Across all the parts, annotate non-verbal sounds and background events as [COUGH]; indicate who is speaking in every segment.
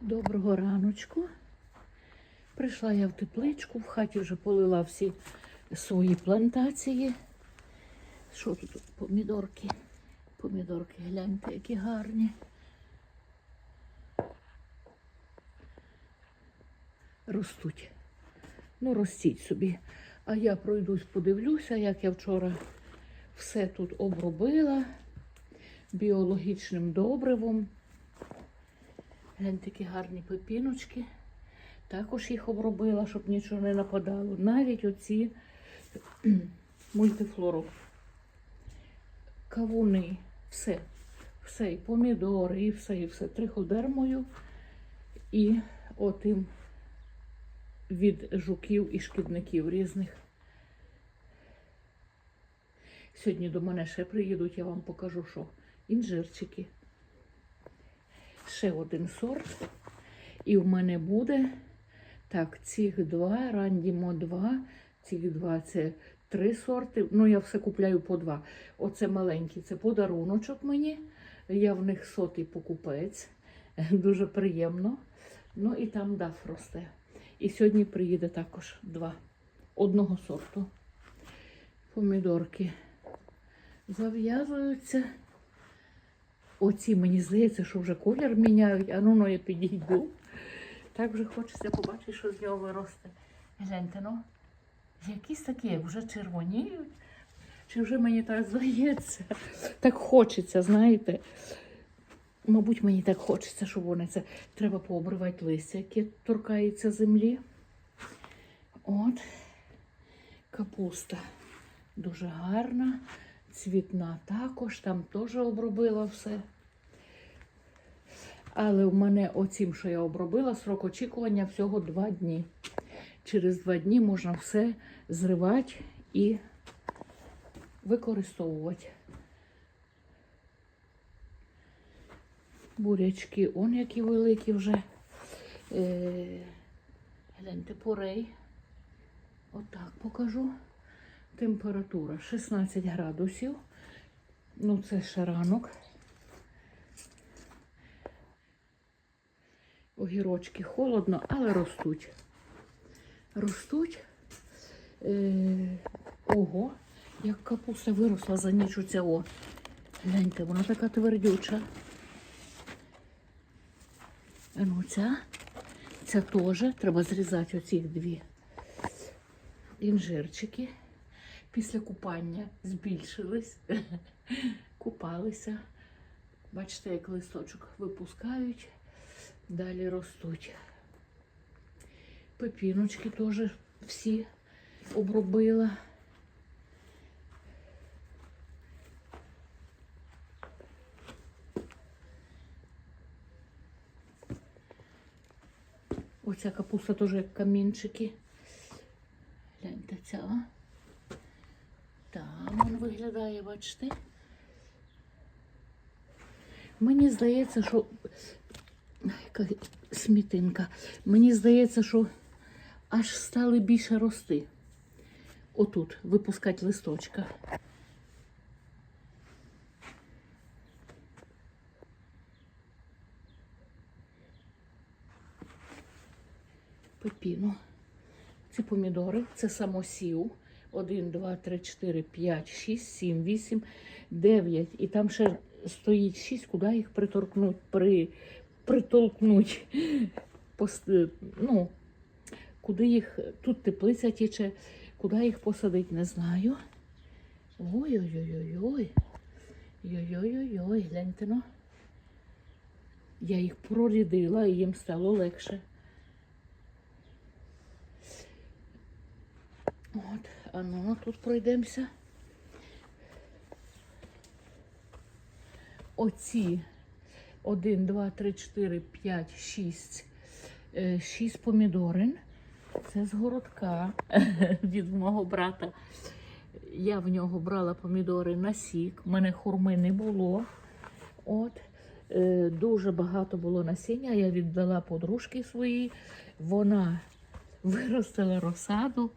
Speaker 1: Доброго раночку. Прийшла я в тепличку, в хаті вже полила всі свої плантації. Що тут? Помідорки. Помідорки, гляньте, які гарні. Ростуть. Ну, ростіть собі. А я пройдусь, подивлюся, як я вчора все тут обробила біологічним добривом. Гляньте, такі гарні пепіночки. Також їх обробила, щоб нічого не нападало. Навіть оці [CLEARS THROAT] мультифлору. Кавуни, все. Все, і помідори, і все, і все. Триходермою і отим від жуків і шкідників різних. Сьогодні до мене ще приїдуть, я вам покажу, що інжирчики. Ще один сорт. І в мене буде так, цих два, рандімо два, цих два це три сорти. Ну, я все купляю по два. Оце маленькі, це подаруночок мені. Я в них сотий покупець. [LAUGHS] Дуже приємно. Ну і там даф росте. І сьогодні приїде також два одного сорту. Помідорки зав'язуються. Оці, мені здається, що вже колір міняють, а ну, ну я підійду. Так вже хочеться побачити, що з нього виросте. Гляньте, ну, якісь такі, вже червоніють. Чи вже мені так здається? Так хочеться, знаєте. Мабуть, мені так хочеться, щоб вони це. Треба пообривати листя, яке торкається землі. От. Капуста дуже гарна. Цвітна також, там теж обробила все. Але в мене оцім, що я обробила, срок очікування всього два дні. Через два дні можна все зривати і використовувати. Бурячки, он які великі вже. Е, гляньте, порей. Отак покажу. Температура 16 градусів. Ну, це ще ранок. Огірочки холодно, але ростуть. Ростуть. Е, ого, як капуста виросла за ніч оця о. Гляньте, вона така твердюча. Ну ця, ця теж. Треба зрізати оці дві інжирчики. Після купання збільшились, [LAUGHS] купалися. Бачите, як листочок випускають, далі ростуть. Пепіночки теж всі обробила. Оця капуста теж як камінчики. Гляньте ця. Виглядає, бачите. Мені здається, що яка смітинка. Мені здається, що аж стали більше рости. Отут випускати листочка. Пепіно. Це помідори, це самосів. 1, 2, 3, 4, 5, 6, 7, 8, 9. І там ще стоїть 6, куди їх приторкнуть, при, притолкнуть. Ну, куди їх, тут теплиця тіче, куди їх посадити, не знаю. Ой-ой-ой-ой-ой. Ой-ой-ой-ой, гляньте ну. Я їх прорідила і їм стало легше. От, а ну тут пройдемося. Оці 1, 2, 3, 4, 5, 6, 6 помідорин. Це з городка [LAUGHS] від мого брата. Я в нього брала помідори на сік. У мене хурми не було. От. Е, Дуже багато було насіння. Я віддала подружки своїй. Вона виростила розсаду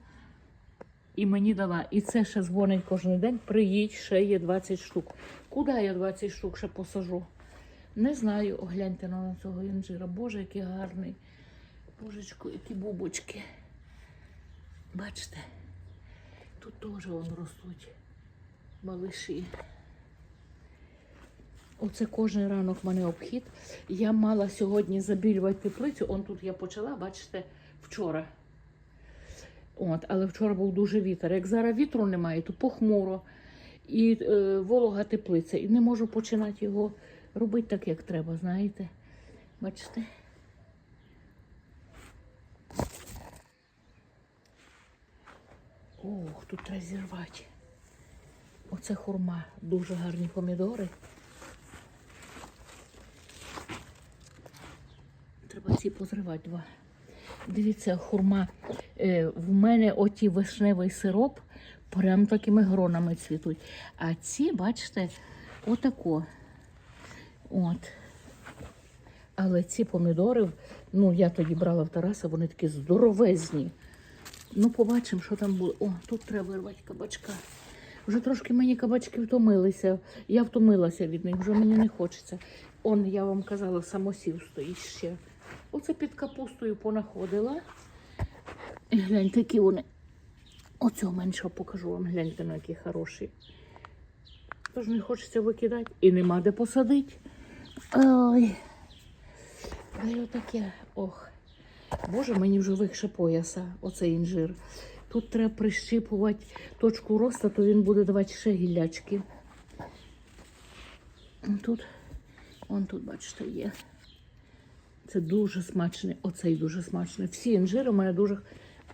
Speaker 1: і мені дала. І це ще дзвонить кожен день. Приїдь, ще є 20 штук. Куди я 20 штук ще посажу? Не знаю, огляньте на цього інжира. Боже, який гарний. Божечко, які бубочки. Бачите, тут теж вон ростуть малиші. Оце кожен ранок в мене обхід. Я мала сьогодні забілювати теплицю. Он тут я почала, бачите, вчора. От, але вчора був дуже вітер. Як зараз вітру немає, то похмуро і е, волога теплиця. І не можу починати його робити так, як треба, знаєте. Бачите? Ох, тут треба зірвати. Оце хурма. Дуже гарні помідори. Треба ці позривати два. Дивіться, хурма. Е, в мене оті вишневий сироп прям такими гронами цвітуть. А ці, бачите, отако. От. Але ці помідори, ну я тоді брала в Тараса, вони такі здоровезні. Ну, побачимо, що там буде. О, тут треба вирвати кабачка. Вже трошки мені кабачки втомилися. Я втомилася від них, вже мені не хочеться. Он, я вам казала, самосів стоїть ще. Оце під капустою понаходила. І гляньте, які вони. Оцього меншого покажу вам, гляньте, на які хороші. Тож не хочеться викидати і нема де посадити. Ой. Дай отаке. Ох. Боже, мені вже вихше пояса, оцей інжир. Тут треба прищипувати точку росту, то він буде давати ще гіллячки. Тут, вон тут, бачите, є. Це дуже смачний. Оцей дуже смачний. Всі інжири у мене дуже.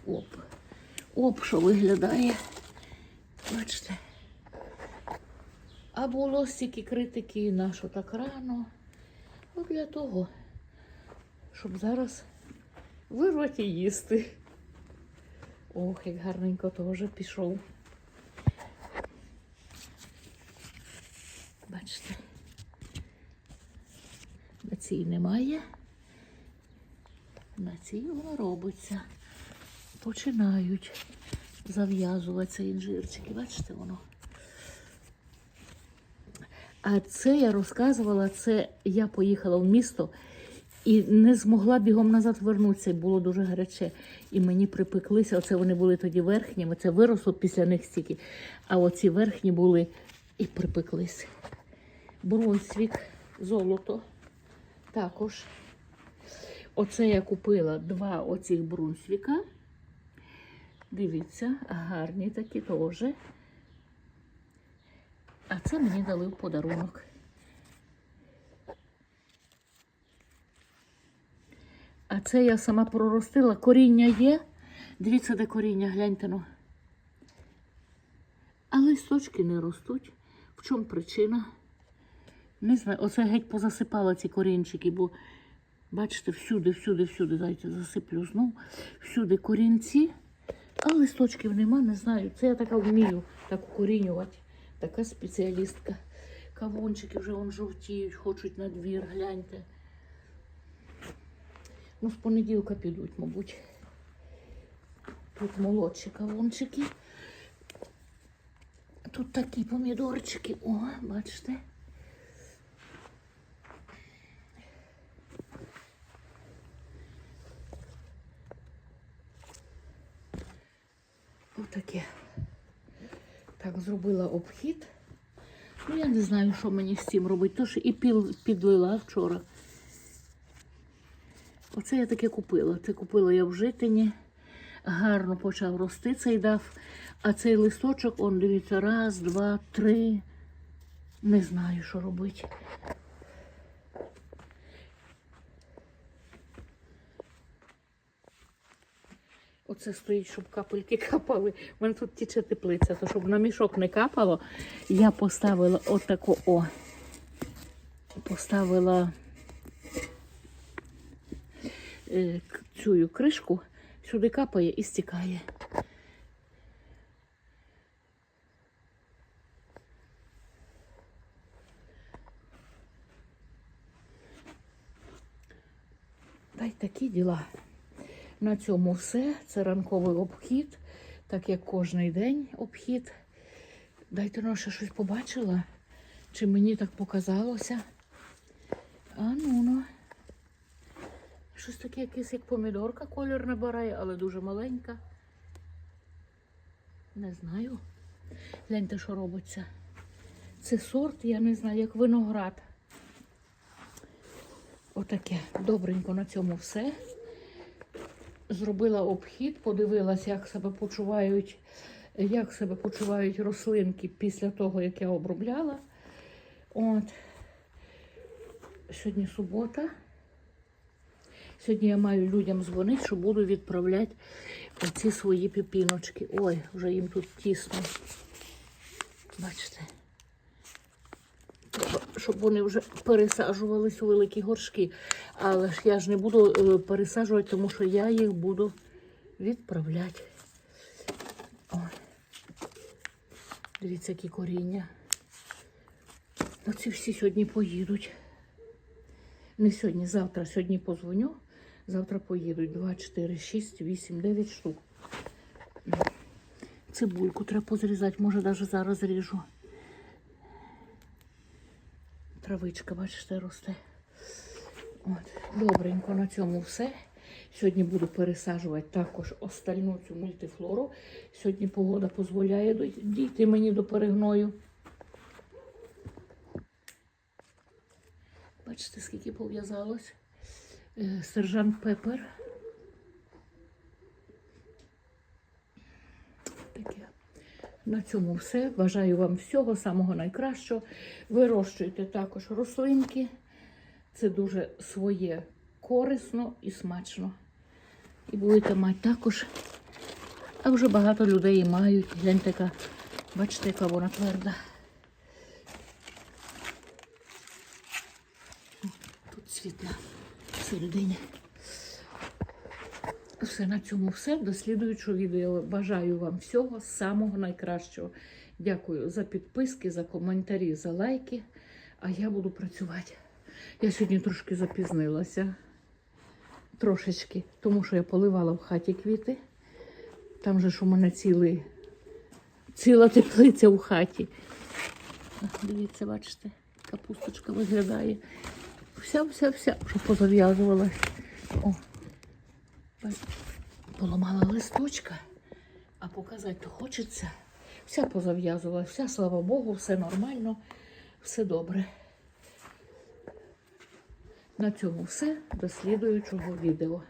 Speaker 1: Оп. Оп, що виглядає. Бачите. А було стільки критики, на що так рано. От для того, щоб зараз вирвати і їсти. Ох, як гарненько теж пішов. Бачите, на цій немає. На цій воно робиться. Починають зав'язуватися інжирчики. Бачите воно? А це я розказувала, це я поїхала в місто і не змогла бігом назад вернутися. Було дуже гаряче. І мені припеклися. Оце вони були тоді верхніми. Це виросло після них стільки. А оці верхні були і припеклись. Брунсвік, золото. Також. Оце я купила два оцих брунсвіка. Дивіться, гарні такі теж. А це мені дали в подарунок. А це я сама проростила. Коріння є. Дивіться, де коріння, гляньте ну. А листочки не ростуть. В чому причина? Не знаю. Оце геть позасипала ці корінчики, бо бачите, всюди, всюди, всюди, дайте засиплю знов. Всюди корінці, а листочків нема, не знаю. Це я така вмію так укорінювати. Така спеціалістка. Кавунчики вже вон жовтіють, хочуть на двір, гляньте. Ну, з понеділка підуть, мабуть. Тут молодші кавунчики. Тут такі помідорчики. О, бачите. Отаке. Так, зробила обхід. Ну, я не знаю, що мені з цим робити. Тож і піл підлила вчора. Оце я таке купила. Це купила я в житині. Гарно почав рости цей дав. А цей листочок, он, дивіться, раз, два, три. Не знаю, що робити. Оце стоїть, щоб капельки капали. У мене тут тіче теплиця, то щоб на мішок не капало, я поставила отаку о. Поставила е, цю кришку, сюди капає і стікає. Та й такі діла. На цьому все. Це ранковий обхід, так як кожний день обхід. Дайте ну, ще щось побачила. Чи мені так показалося? А ну ну. Щось таке якесь як помідорка колір набирає, але дуже маленька. Не знаю. Гляньте, що робиться. Це сорт, я не знаю, як виноград. Отаке. Добренько на цьому все. Зробила обхід, подивилася, як себе почувають, як себе почувають рослинки після того, як я обробляла. От. Сьогодні субота. Сьогодні я маю людям дзвонити, що буду відправляти оці свої піпіночки. Ой, вже їм тут тісно. Бачите? Щоб вони вже пересаджувались у великі горшки. Але ж я ж не буду е, пересаджувати, тому що я їх буду відправляти. Ой. Дивіться, які коріння. Оці всі сьогодні поїдуть. Не сьогодні, завтра. Сьогодні позвоню. Завтра поїдуть. 2, 4, 6, 8, 9 штук. Цибульку треба позрізати, може навіть зараз ріжу. Травичка, бачите, росте. От. Добренько на цьому все. Сьогодні буду пересаджувати також остальну цю мультифлору. Сьогодні погода дозволяє дійти мені до перегною. Бачите, скільки пов'язалось. Е, Сержант Пепер. Таке. На цьому все. Бажаю вам всього самого найкращого. Вирощуйте також рослинки. Це дуже своє корисно і смачно. І будете мати також. А вже багато людей мають. Гляньте, яка, бачите, яка вона тверда. Тут світла всередині. Все на цьому все. До слідуючого відео. Бажаю вам всього самого найкращого. Дякую за підписки, за коментарі, за лайки. А я буду працювати. Я сьогодні трошки запізнилася. Трошечки, тому що я поливала в хаті квіти. Там же ж у мене цілий, ціла теплиця в хаті. Дивіться, бачите, капусточка виглядає. Вся, вся, вся, що позав'язувалась. Поламала листочка, а показати хочеться. Вся позав'язувалася, вся, слава Богу, все нормально, все добре. На цьому все. До слідуючого відео.